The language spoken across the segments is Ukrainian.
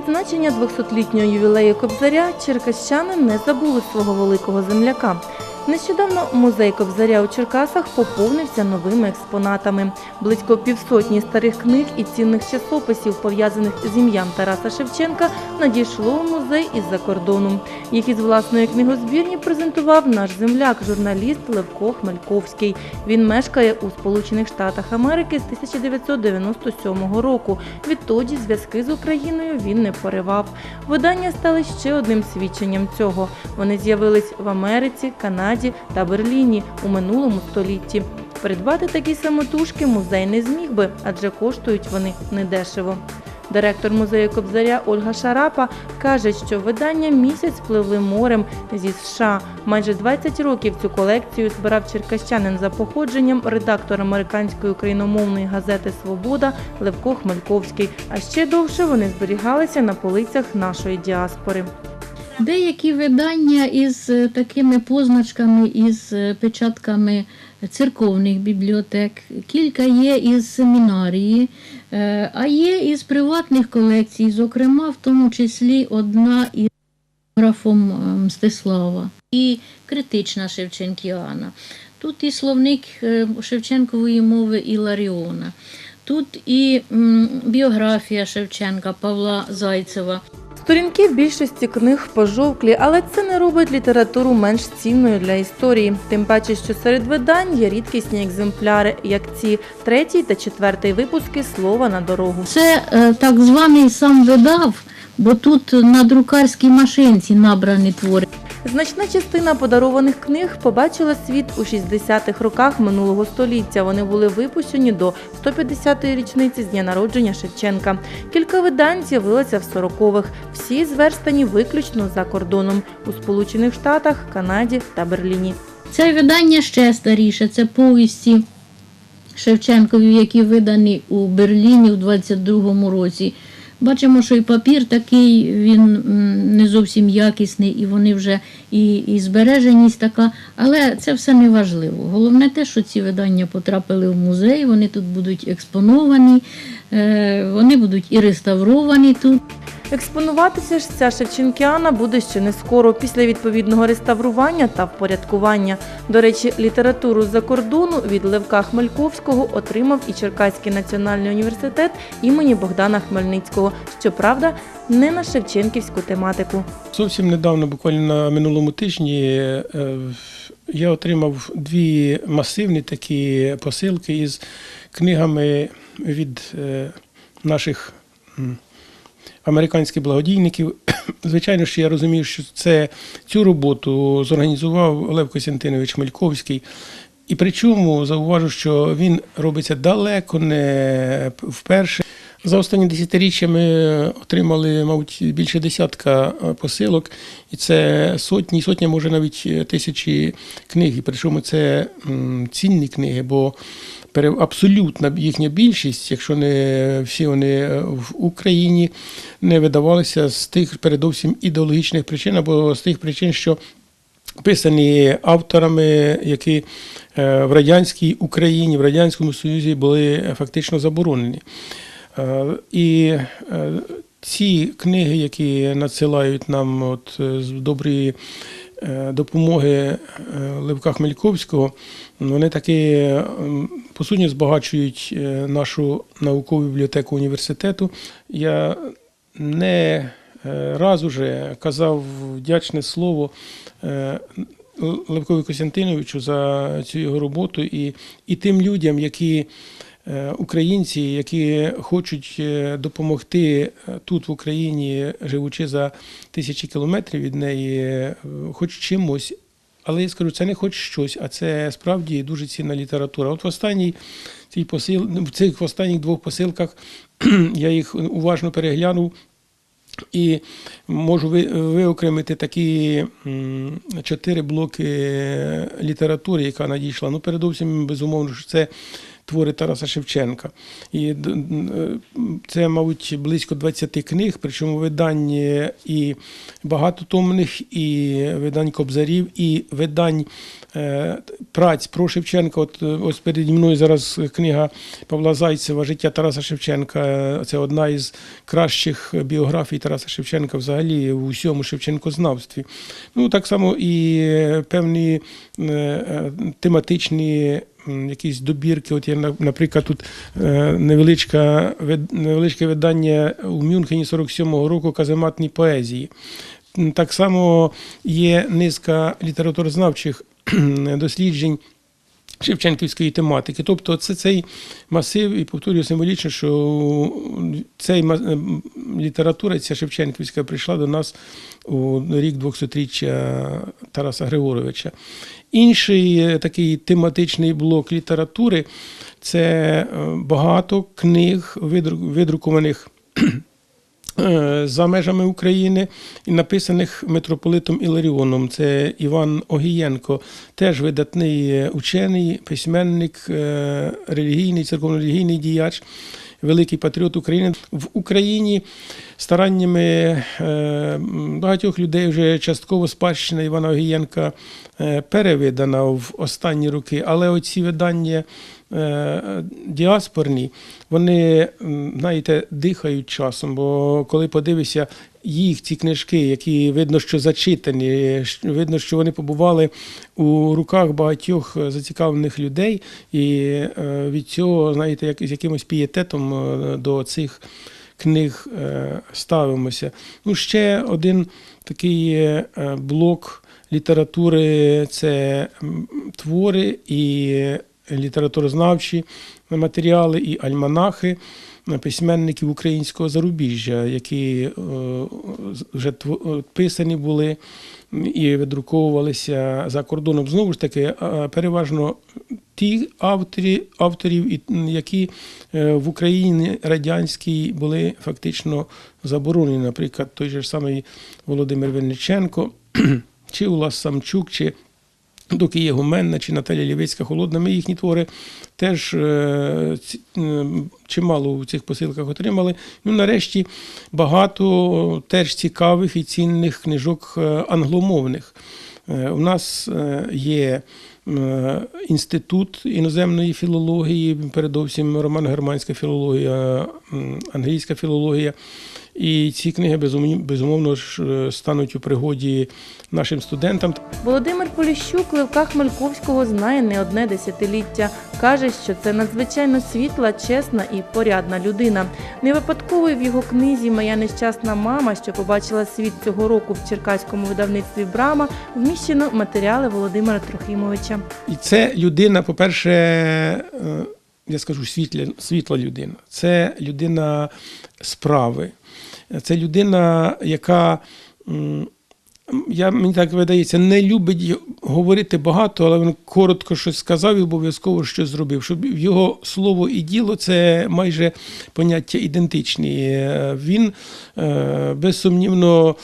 відзначення 200-літнього ювілею Кобзаря черкащани не забули свого великого земляка. Нещодавно музей Кобзаря у Черкасах поповнився новими експонатами. Близько півсотні старих книг і цінних часописів, пов'язаних з ім'ям Тараса Шевченка, надійшло у музей із-за кордону. Їх із власної книгозбірні презентував наш земляк, журналіст Левко Хмельковський. Він мешкає у Сполучених Штатах Америки з 1997 року. Відтоді зв'язки з Україною він не поривав. Видання стали ще одним свідченням цього. Вони з'явились в Америці, Канаді та Берліні у минулому столітті. Придбати такі самотужки музей не зміг би, адже коштують вони недешево. Директор музею Кобзаря Ольга Шарапа каже, що видання місяць пливли морем зі США. Майже 20 років цю колекцію збирав черкащанин за походженням, редактор американської україномовної газети Свобода Левко Хмельковський. А ще довше вони зберігалися на полицях нашої діаспори. Деякі видання із е, такими позначками, із е, печатками церковних бібліотек, кілька є із семінарії, е, а є із приватних колекцій, зокрема, в тому числі одна із графом Мстислава і критична Шевченкіана. Тут і словник Шевченкової мови Іларіона. Тут і біографія Шевченка Павла Зайцева. Сторінки більшості книг пожовклі, але це не робить літературу менш цінною для історії. Тим паче, що серед видань є рідкісні екземпляри, як ці третій та четвертий випуски слова на дорогу. Це е, так званий сам видав, бо тут на друкарській машинці набрані твори. Значна частина подарованих книг побачила світ у 60-х роках минулого століття. Вони були випущені до 150-ї річниці з дня народження Шевченка. Кілька видань з'явилося в 40-х. Всі зверстані виключно за кордоном у Сполучених Штатах, Канаді та Берліні. Це видання ще старіше, це повісті Шевченкові, які видані у Берліні у 22-му році. Бачимо, що і папір такий, він не зовсім якісний, і вони вже і, і збереженість така, але це все не важливо. Головне те, що ці видання потрапили в музей, вони тут будуть експоновані, е, вони будуть і реставровані тут. Експонуватися ж ця Шевченкіана буде ще не скоро після відповідного реставрування та впорядкування. До речі, літературу з-за кордону від Левка Хмельковського отримав і Черкаський національний університет імені Богдана Хмельницького. Щоправда, не на шевченківську тематику. Зовсім недавно, буквально на минулому тижні, е, я отримав дві масивні такі посилки із книгами від е, наших американських благодійників. Звичайно, що я розумію, що це цю роботу зорганізував Олег Костянтинович Мельковський. І причому зауважу, що він робиться далеко не вперше. За останні десятиріччя ми отримали, мабуть, більше десятка е, посилок, і це сотні, і сотні, може навіть е, тисячі книг. Причому це цінні книги, бо абсолютна їхня більшість, якщо не всі вони е, в Україні, не видавалися з тих передовсім ідеологічних причин, або з тих причин, що писані авторами, які в радянській Україні, в радянському Союзі були фактично заборонені. Е, І е, ці книги, які надсилають нам от е, з доброї е, допомоги Левка Хмельковського, вони таки по суті збагачують нашу наукову бібліотеку університету. Я не раз уже казав вдячне слово Левкові Костянтиновичу за цю його роботу і, і тим людям, які українці, які хочуть е, допомогти е, тут в Україні, живучи за тисячі кілометрів від неї, е, хоч чимось. Але я скажу, це не хоч щось, а це справді дуже цінна література. От в останній цій посил, в цих останніх двох посилках я їх уважно переглянув. І можу виокремити такі чотири блоки літератури, яка надійшла. Ну, передовсім, безумовно, що це твори Тараса Шевченка. І це, мабуть, близько 20 книг, причому видань і багатотомних, і видань кобзарів, і видань е, праць про Шевченка. От ось переді мною зараз книга Павла Зайцева Життя Тараса Шевченка. Це одна із кращих біографій Тараса Шевченка взагалі в усьому Шевченкознавстві. Ну, так само і певні е, е, тематичні якісь добірки. От є, наприклад, тут е, невеличка, невеличке видання у Мюнхені 47-го року казематні поезії. Так само є низка літературознавчих досліджень. Шевченківської тематики. Тобто це цей масив, і повторюю символічно, що цей ем, література, ця Шевченківська, прийшла до нас у рік 200-річчя Тараса Григоровича. Інший е, такий тематичний блок літератури це е, багато книг, видрукованих за межами України і написаних митрополитом Іларіоном. Це Іван Огієнко, теж видатний е, учений, письменник, е, релігійний, церковно-релігійний діяч. Великий патріот України в Україні стараннями е, багатьох людей вже частково спадщина Івана Огієнка е, перевидана в останні роки, але оці видання е, діаспорні, вони, знаєте, дихають часом, бо коли подивишся їх, ці книжки, які видно, що зачитані, видно, що вони побували у руках багатьох е, зацікавлених людей, і е, від цього, знаєте, як з якимось пієтетом е, до цих книг е, ставимося. Ну, ще один такий е, блок літератури це твори і літературознавчі матеріали, і альманахи е, письменників українського зарубіжжя, які е, вже е, писані були і видруковувалися за кордоном. Знову ж таки, переважно ті авторі, авторів, які в Україні радянській були фактично заборонені. Наприклад, той же самий Володимир Винниченко, чи Улас Самчук, чи доки є Гуменна чи Наталя Лівицька Холодна, ми їхні твори теж е, е, чимало у цих посилках отримали. Ну, нарешті багато теж цікавих і цінних книжок е, англомовних. Е, У нас е, є е, інститут іноземної філології, передовсім романо-германська філологія, англійська філологія. І ці книги безумовно, ж е, стануть у пригоді нашим студентам. Володимир Поліщук Левка Хмельковського знає не одне десятиліття. Каже, що це надзвичайно світла, чесна і порядна людина. Не випадково в його книзі Моя нещасна мама, що побачила світ цього року в черкаському видавництві Брама, вміщено матеріали Володимира Трохимовича. І це людина, по-перше, е, я скажу світля, світла людина. Це людина справи. Це людина, яка, я, мені так видається, не любить говорити багато, але він коротко щось сказав і обов'язково щось зробив. Щоб його слово і діло це майже поняття ідентичні. Е, Він е, безсумнівно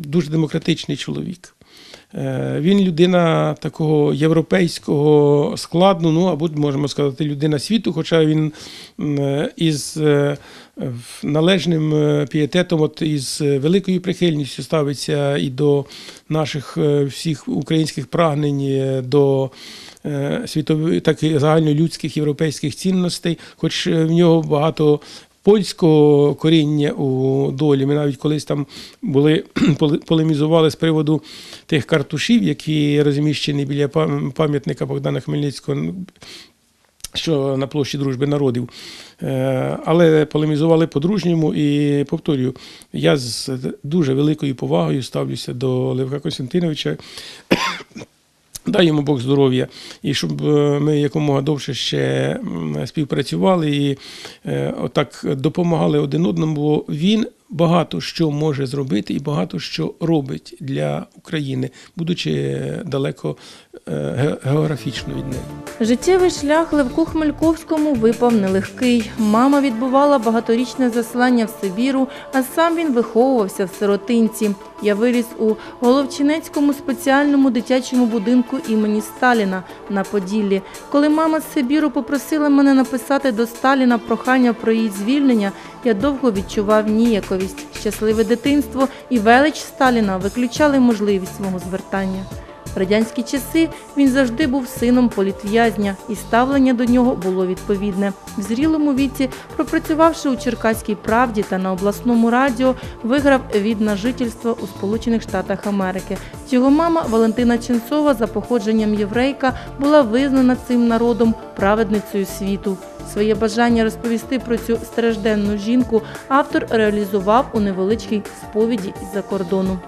дуже демократичний чоловік. Е, Він людина такого європейського складу, ну або можемо сказати, людина світу, хоча він е, із е, належним пієтетом, от із великою прихильністю ставиться і до наших всіх українських прагнень, до світових, так і загальнолюдських європейських цінностей, хоч в нього багато польського коріння у долі. Ми навіть колись там були полемізували з приводу тих картушів, які розміщені біля пам'ятника Богдана Хмельницького. Що на площі дружби народів, Е, але полемізували по-дружньому і повторюю, я з дуже великою повагою ставлюся до Левка Костянтиновича. Дай йому Бог здоров'я, і щоб е, ми якомога довше ще співпрацювали і е, отак допомагали один одному, бо він багато що може зробити і багато що робить для України, будучи далеко е, географічно від неї. Життєвий шлях Левку Хмельковському випав нелегкий. Мама відбувала багаторічне заслання в Сибіру, а сам він виховувався в сиротинці. Я виріс у Головчинецькому спеціальному дитячому будинку імені Сталіна на Поділлі. Коли мама з Сибіру попросила мене написати до Сталіна прохання про її звільнення, я довго відчував ніяковість. Щасливе дитинство і велич Сталіна виключали можливість мого звертання. В радянські часи він завжди був сином політв'язня, і ставлення до нього було відповідне. В зрілому віці, пропрацювавши у Черкаській правді та на обласному радіо, виграв від на жительство у Сполучених Штатах Америки. Його мама Валентина Ченцова, за походженням єврейка, була визнана цим народом праведницею світу. Своє бажання розповісти про цю стражденну жінку автор реалізував у невеличкій сповіді із-за кордону.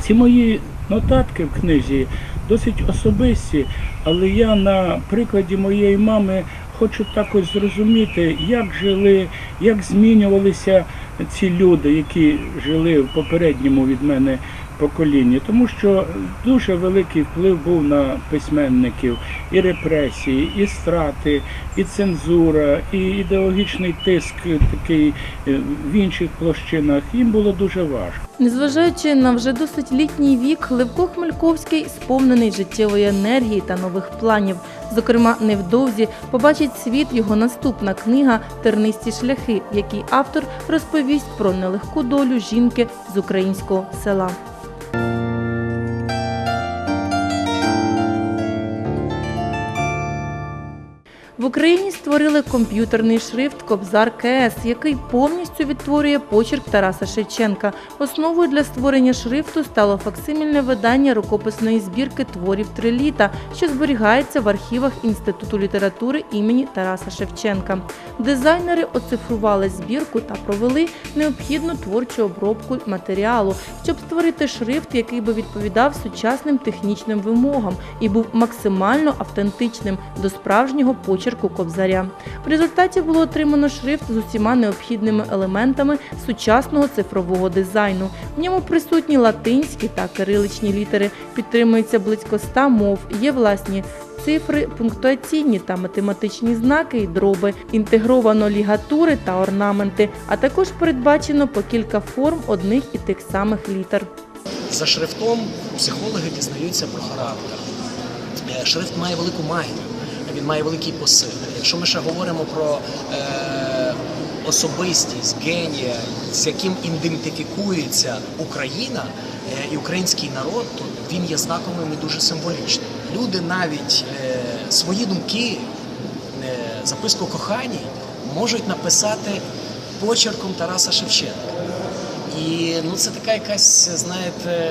Ці мої нотатки в книзі досить особисті, але я на прикладі моєї мами хочу також зрозуміти, як жили, як змінювалися ці люди, які жили в попередньому від мене поколінні, тому що дуже великий вплив був на письменників і репресії, і страти, і цензура, і ідеологічний тиск такий е, в інших площинах. Їм було дуже важко. Незважаючи на вже досить літній вік, Левко Хмельковський сповнений життєвої енергії та нових планів. Зокрема, невдовзі побачить світ його наступна книга Тернисті шляхи, в якій автор розповість про нелегку долю жінки з українського села. В Україні створили комп'ютерний шрифт Кобзар КС, який повністю відтворює почерк Тараса Шевченка. Основою для створення шрифту стало факсимільне видання рукописної збірки творів Триліта, що зберігається в архівах Інституту літератури імені Тараса Шевченка. Дизайнери оцифрували збірку та провели необхідну творчу обробку матеріалу, щоб створити шрифт, який би відповідав сучасним технічним вимогам і був максимально автентичним до справжнього почерку кобзаря. В результаті було отримано шрифт з усіма необхідними елементами сучасного цифрового дизайну. В ньому присутні латинські та кириличні літери, підтримується близько 100 мов, є власні цифри, пунктуаційні та математичні знаки і дроби, інтегровано лігатури та орнаменти, а також передбачено по кілька форм одних і тих самих літер. За шрифтом психологи дізнаються про характер. Е, Шрифт має велику магію, він має великий посил. Якщо ми ще говоримо про е, особистість, генія, з яким ідентифікується Україна е, і український народ, то він є знаковим і дуже символічним. Люди навіть е, свої думки, е, записку коханій можуть написати почерком Тараса Шевченка. І ну це така якась, знаєте,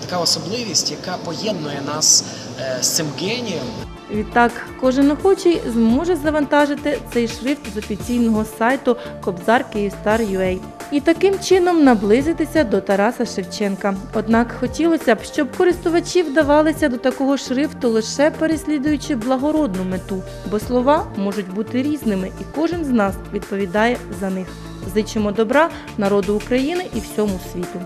така особливість, яка поєднує нас е, з цим генієм. Відтак, кожен охочий зможе завантажити цей шрифт з офіційного сайту Кобзар Київстар.ua і таким чином наблизитися до Тараса Шевченка. Однак хотілося б, щоб користувачі вдавалися до такого шрифту лише переслідуючи благородну мету, бо слова можуть бути різними, і кожен з нас відповідає за них. Зичимо добра народу України і всьому світу.